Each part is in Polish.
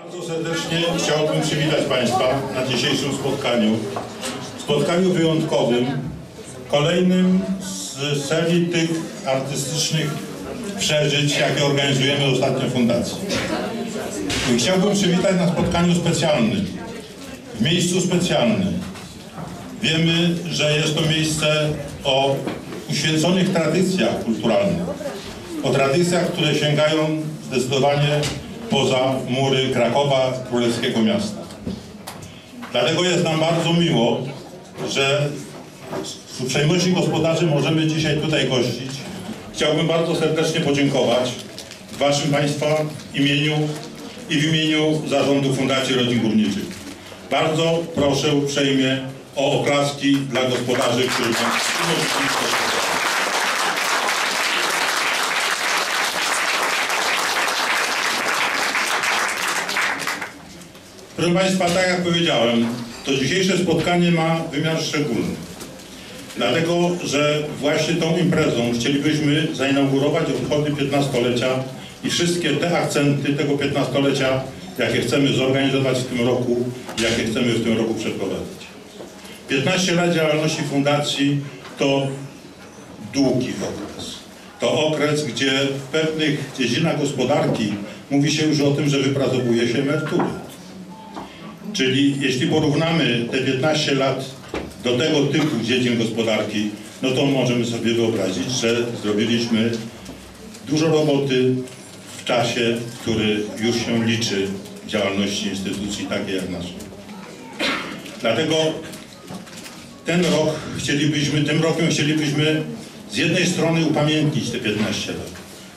Bardzo serdecznie chciałbym przywitać Państwa na dzisiejszym spotkaniu. Spotkaniu wyjątkowym, kolejnym z serii tych artystycznych przeżyć, jakie organizujemy ostatnio Fundacji. I Chciałbym przywitać na spotkaniu specjalnym, w miejscu specjalnym. Wiemy, że jest to miejsce o uświęconych tradycjach kulturalnych, o tradycjach, które sięgają zdecydowanie poza mury Krakowa, królewskiego miasta. Dlatego jest nam bardzo miło, że z uprzejmości gospodarzy możemy dzisiaj tutaj gościć. Chciałbym bardzo serdecznie podziękować w Waszym Państwa imieniu i w imieniu Zarządu Fundacji Rodzin Górniczych. Bardzo proszę uprzejmie o oklaski dla gospodarzy, którzy nam umożliwili to spotkanie. Proszę Państwa, tak jak powiedziałem, to dzisiejsze spotkanie ma wymiar szczególny. Dlatego, że właśnie tą imprezą chcielibyśmy zainaugurować obchody 15-lecia i wszystkie te akcenty tego 15-lecia, jakie chcemy zorganizować w tym roku jakie chcemy w tym roku przeprowadzić. 15 lat działalności fundacji to długi okres. To okres, gdzie w pewnych dziedzinach gospodarki mówi się już o tym, że wypracowuje się emerytury. Czyli jeśli porównamy te 15 lat do tego typu dziedzin gospodarki, no to możemy sobie wyobrazić, że zrobiliśmy dużo roboty w czasie, który już się liczy w działalności instytucji takiej jak nasza. Dlatego ten rok chcielibyśmy, tym rokiem chcielibyśmy z jednej strony upamiętnić te 15 lat,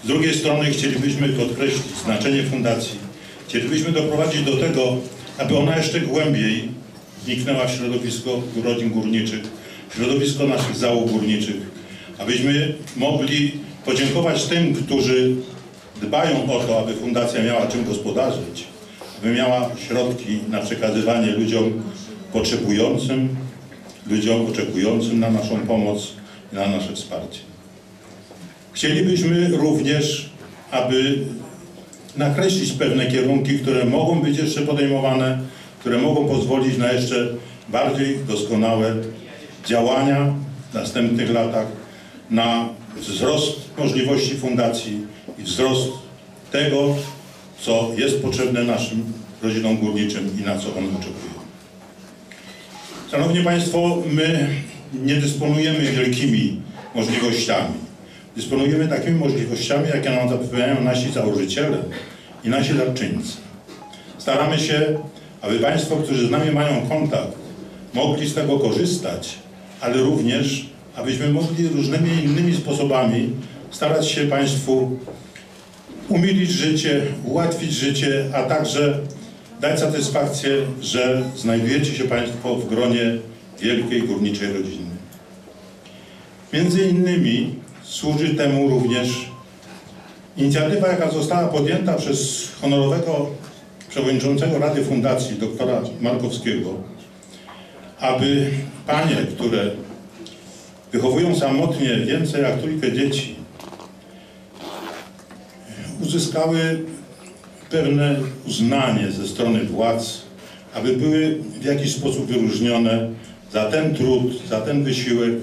z drugiej strony chcielibyśmy podkreślić znaczenie fundacji. Chcielibyśmy doprowadzić do tego, aby ona jeszcze głębiej wniknęła w środowisko rodzin górniczych, w środowisko naszych załóg górniczych, abyśmy mogli podziękować tym, którzy dbają o to, aby fundacja miała czym gospodarzyć, aby miała środki na przekazywanie ludziom potrzebującym, ludziom oczekującym na naszą pomoc i na nasze wsparcie. Chcielibyśmy również, aby nakreślić pewne kierunki, które mogą być jeszcze podejmowane, które mogą pozwolić na jeszcze bardziej doskonałe działania w następnych latach, na wzrost możliwości fundacji i wzrost tego, co jest potrzebne naszym rodzinom górniczym i na co one oczekują. Szanowni Państwo, my nie dysponujemy wielkimi możliwościami. Dysponujemy takimi możliwościami, jakie nam zapewniają nasi założyciele i nasi darczyńcy. Staramy się, aby Państwo, którzy z nami mają kontakt, mogli z tego korzystać, ale również, abyśmy mogli różnymi innymi sposobami starać się Państwu umilić życie, ułatwić życie, a także dać satysfakcję, że znajdujecie się Państwo w gronie wielkiej górniczej rodziny. Między innymi służy temu również inicjatywa, jaka została podjęta przez honorowego przewodniczącego Rady Fundacji, doktora Markowskiego, aby panie, które wychowują samotnie więcej jak trójkę dzieci, uzyskały pewne uznanie ze strony władz, aby były w jakiś sposób wyróżnione za ten trud, za ten wysiłek,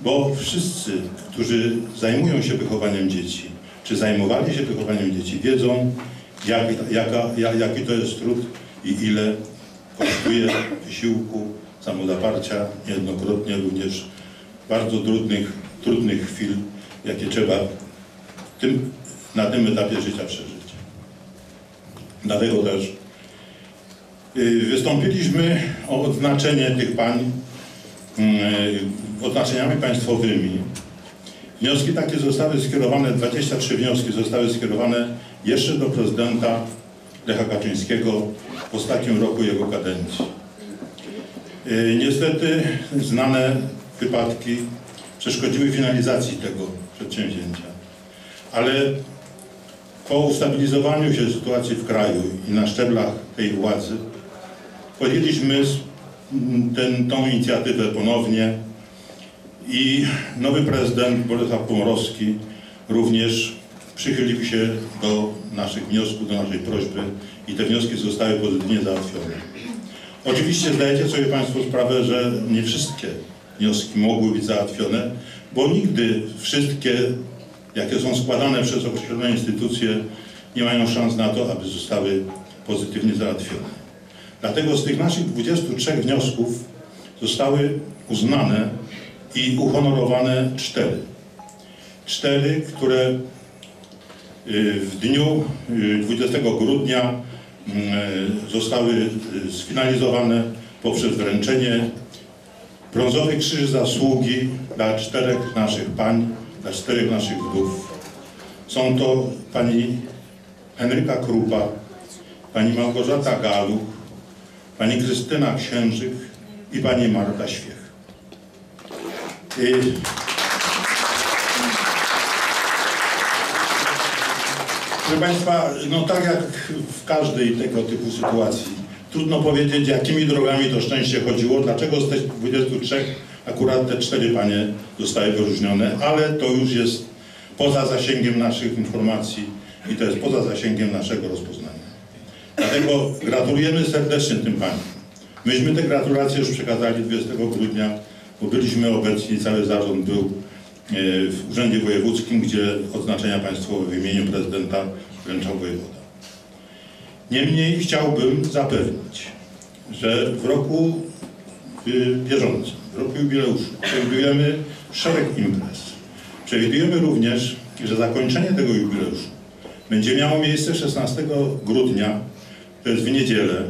bo wszyscy, którzy zajmują się wychowaniem dzieci, czy zajmowali się wychowaniem dzieci, wiedzą, jak, jaka, jak, jaki to jest trud i ile kosztuje wysiłku, samozaparcia, niejednokrotnie również bardzo trudnych, trudnych chwil, jakie trzeba tym, na tym etapie życia przeżyć. Dlatego też y, wystąpiliśmy o odznaczenie tych pań odznaczeniami państwowymi. Wnioski takie zostały skierowane, 23 wnioski zostały skierowane jeszcze do prezydenta Lecha Kaczyńskiego w ostatnim roku jego kadencji. Y, Niestety znane wypadki przeszkodziły finalizacji tego przedsięwzięcia. Ale po ustabilizowaniu się sytuacji w kraju i na szczeblach tej władzy podjęliśmy ten, tą inicjatywę ponownie i nowy prezydent Bolesław Komorowski również przychylił się do naszych wniosków, do naszej prośby i te wnioski zostały pozytywnie załatwione. Oczywiście zdajecie sobie Państwo sprawę, że nie wszystkie wnioski mogły być załatwione, bo nigdy wszystkie, jakie są składane przez określone instytucje, nie mają szans na to, aby zostały pozytywnie załatwione. Dlatego z tych naszych 23 wniosków zostały uznane i uhonorowane cztery. Cztery, które y, w dniu y, 20 grudnia y, zostały y, sfinalizowane poprzez wręczenie brązowy krzyż zasługi dla czterech naszych pań, dla czterech naszych wdów. Są to pani Henryka Krupa, pani Małgorzata Galuch, pani Krystyna Księżyk i pani Marta Świech. Proszę Państwa, no tak jak w każdej tego typu sytuacji, trudno powiedzieć, jakimi drogami to szczęście chodziło, dlaczego z tych 23 akurat te cztery panie zostały wyróżnione, ale to już jest poza zasięgiem naszych informacji i to jest poza zasięgiem naszego rozpoznania. Dlatego gratulujemy serdecznie tym paniom. Myśmy te gratulacje już przekazali 20 grudnia, bo byliśmy obecni, cały zarząd był e, w Urzędzie Wojewódzkim, gdzie odznaczenia państwowe w imieniu prezydenta wręczał wojewoda. Niemniej chciałbym zapewnić, że w roku y, bieżącym, w roku jubileuszu przewidujemy szereg imprez. Przewidujemy również, że zakończenie tego jubileuszu będzie miało miejsce 16 grudnia, to jest w niedzielę,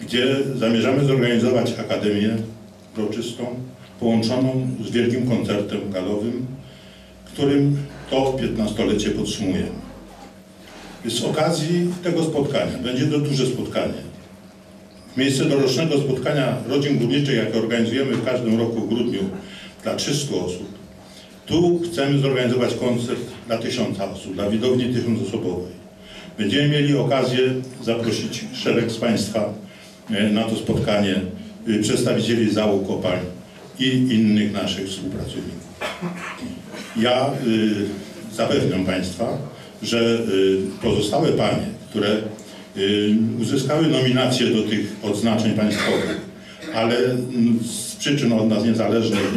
gdzie zamierzamy zorganizować akademię uroczystą połączoną z wielkim koncertem galowym, którym to 15-lecie podsumujemy. Z okazji tego spotkania, będzie to duże spotkanie, w miejsce dorocznego spotkania rodzin górniczych, jakie organizujemy w każdym roku w grudniu dla 300 osób, tu chcemy zorganizować koncert dla tysiąca osób, dla widowni tysiącosobowej. Będziemy mieli okazję zaprosić szereg z Państwa e, na to spotkanie, e, przedstawicieli załóg kopalń i innych naszych współpracowników. Ja y, zapewniam Państwa, że y, pozostałe panie, które y, uzyskały nominacje do tych odznaczeń państwowych, ale z przyczyn od nas niezależnych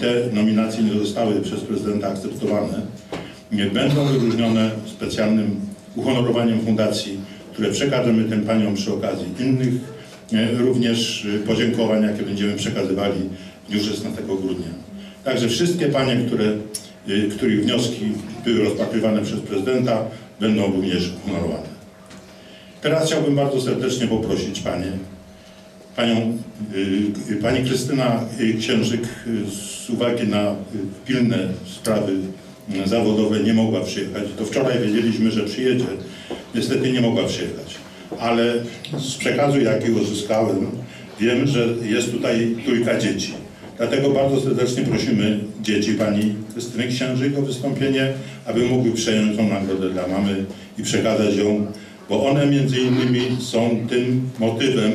te nominacje nie zostały przez prezydenta akceptowane, nie będą wyróżnione specjalnym uhonorowaniem fundacji, które przekażemy tym paniom przy okazji innych y, również y, podziękowań, jakie będziemy przekazywali dniu 16 grudnia. Także wszystkie panie, które, y, których wnioski były rozpatrywane przez prezydenta, będą również honorowane. Teraz chciałbym bardzo serdecznie poprosić panie, panią, y, pani Krystyna y, Księżyk y, z uwagi na y, pilne sprawy y, zawodowe nie mogła przyjechać. To wczoraj wiedzieliśmy, że przyjedzie. Niestety nie mogła przyjechać. Ale z przekazu, jaki uzyskałem, wiem, że jest tutaj trójka dzieci. Dlatego bardzo serdecznie prosimy dzieci pani Krystyny Księżyk o wystąpienie, aby mogły przejąć tą nagrodę dla mamy i przekazać ją, bo one między innymi są tym motywem,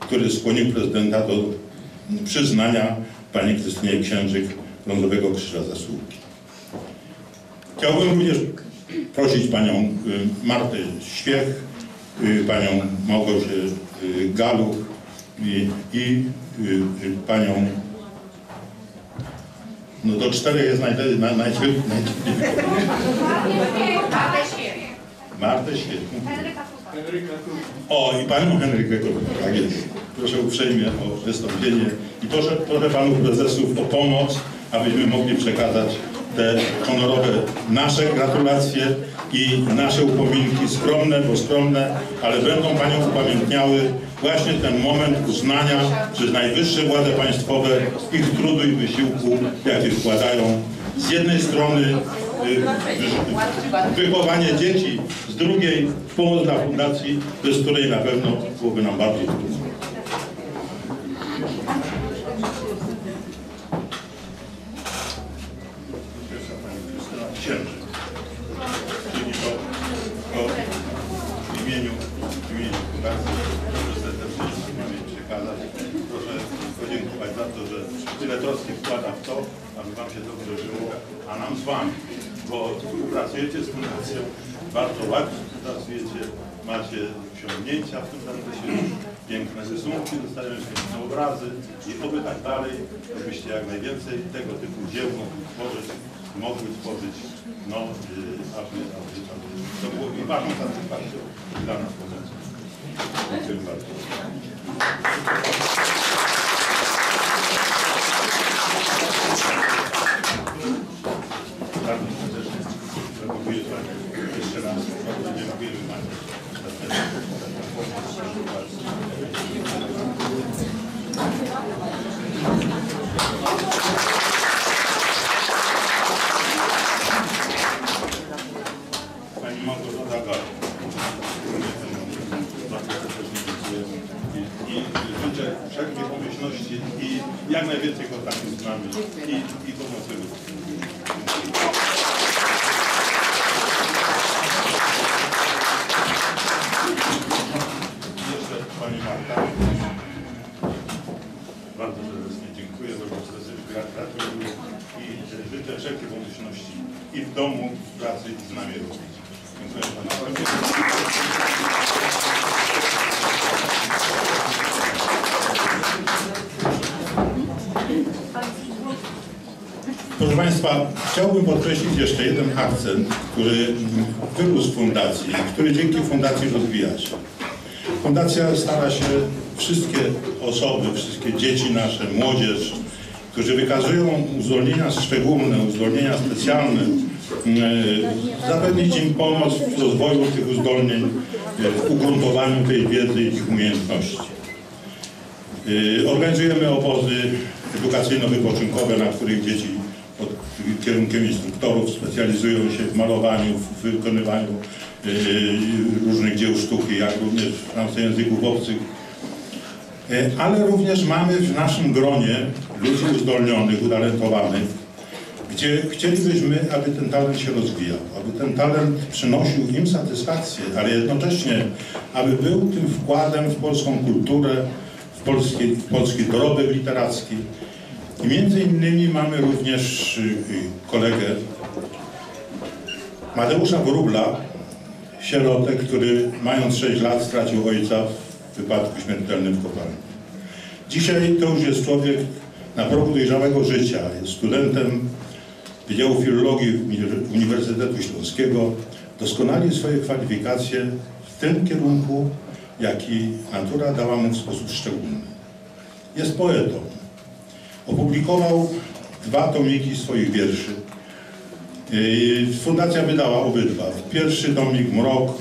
który skłonił prezydenta do przyznania pani Krystynie Księżyk Brązowego Krzyża Zasługi. Chciałbym również prosić panią y, Martę Świech, y, panią Małgosię y, Galuch i, i panią no do czterech jest najlepiej. Naj, naj, naj, Martę Świetną. O, i panią Henrykę Krupa, tak jest. Proszę uprzejmie o wystąpienie i proszę, proszę panów prezesów o pomoc, abyśmy mogli przekazać te honorowe nasze gratulacje i nasze upominki, skromne, bo skromne, ale będą panią upamiętniały właśnie ten moment uznania przez najwyższe władze państwowe ich trudu i wysiłku, jaki wkładają z jednej strony y, wychowanie dzieci, z drugiej pomoc dla fundacji, bez której na pewno byłoby nam bardziej trudno. Pierwsza pani Krystyna Księżyk. Czyli to, to w imieniu, w imieniu fundacji proszę serdecznie mamy przekazać. Proszę podziękować za to, że tyle troski wkłada w to, aby wam się dobrze żyło, a nam z wami. bo współpracujecie z Fundacją, bardzo ładnie współpracujecie, macie osiągnięcia w tym zakresie, piękne rysunki, dostają piękne obrazy i oby tak dalej, żebyście jak najwięcej tego typu dzieł mogli tworzyć, mogli tworzyć, no, y, aby, aby, aby to było i ważną satysfakcją dla nas polecam. Dziękuję bardzo. Bardzo serdecznie dziękuję Pani jeszcze raz. Dziękujemy Pani za ten. Pani Małgorzata Gal. Bardzo serdecznie dziękuję. I, i życzę wszelkiej pomyślności i jak najwięcej kontaktów z nami i, i pomocy. W pracy i z nami również. Dziękuję Panu. Proszę Państwa, chciałbym podkreślić jeszcze jeden akcent, który wyrósł z fundacji, który dzięki fundacji rozwija się. Fundacja stara się wszystkie osoby, wszystkie dzieci nasze, młodzież, którzy wykazują uzdolnienia szczególne, uzdolnienia specjalne, zapewnić im pomoc w rozwoju tych uzdolnień, e, w ugruntowaniu tej wiedzy i ich umiejętności. E, Organizujemy obozy edukacyjno-wypoczynkowe, na których dzieci pod kierunkiem instruktorów specjalizują się w malowaniu, w wykonywaniu e, różnych dzieł sztuki, jak również w nauce języków obcych. E, Ale również mamy w naszym gronie ludzi uzdolnionych, utalentowanych, gdzie chcielibyśmy, aby ten talent się rozwijał, aby ten talent przynosił im satysfakcję, ale jednocześnie, aby był tym wkładem w polską kulturę, w polski, w polski dorobek literacki. I między innymi mamy również y, y, kolegę Mateusza Wróbla, sierotę, który mając 6 lat stracił ojca w wypadku śmiertelnym w kopalni. Dzisiaj to już jest człowiek na progu dojrzałego życia, jest studentem Wydziału Filologii Uni- Uniwersytetu Śląskiego, doskonali swoje kwalifikacje w tym kierunku, jaki natura dała mu w sposób szczególny. Jest poetą. Opublikował dwa tomiki swoich wierszy. Yy, Fundacja wydała obydwa. Pierwszy tomik Mrok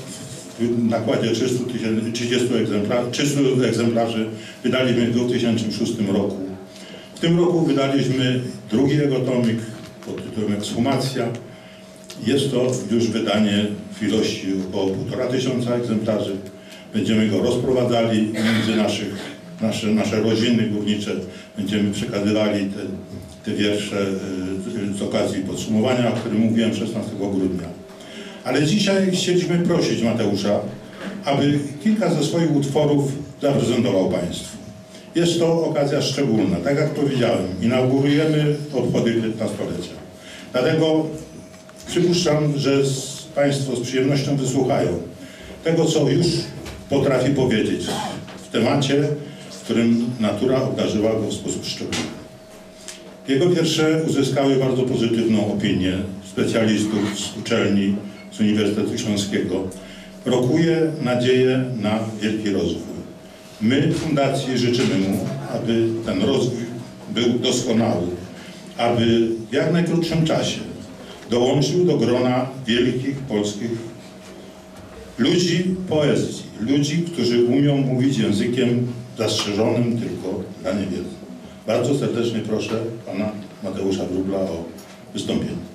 w nakładzie 300, tysięcy- 30 egzemplarzy, 300 egzemplarzy wydaliśmy w 2006 roku. W tym roku wydaliśmy drugi jego tomik pod tytułem Ekshumacja. Jest to już wydanie w ilości około półtora tysiąca egzemplarzy. Będziemy go rozprowadzali między naszych, nasze, nasze rodziny górnicze. Będziemy przekazywali te, te wiersze y, z okazji podsumowania, o którym mówiłem 16 grudnia. Ale dzisiaj chcieliśmy prosić Mateusza, aby kilka ze swoich utworów zaprezentował Państwu. Jest to okazja szczególna. Tak jak powiedziałem, inaugurujemy obchody 15-lecia. Dlatego przypuszczam, że Państwo z przyjemnością wysłuchają tego, co już potrafi powiedzieć w temacie, w którym natura obdarzyła go w sposób szczególny. Jego wiersze uzyskały bardzo pozytywną opinię specjalistów z uczelni, z Uniwersytetu Śląskiego. Rokuje nadzieję na wielki rozwój. My w Fundacji życzymy mu, aby ten rozwój był doskonały, aby w jak najkrótszym czasie dołączył do grona wielkich polskich ludzi poezji, ludzi, którzy umią mówić językiem zastrzeżonym tylko dla niewiedzy. Bardzo serdecznie proszę pana Mateusza Wróbla o wystąpienie.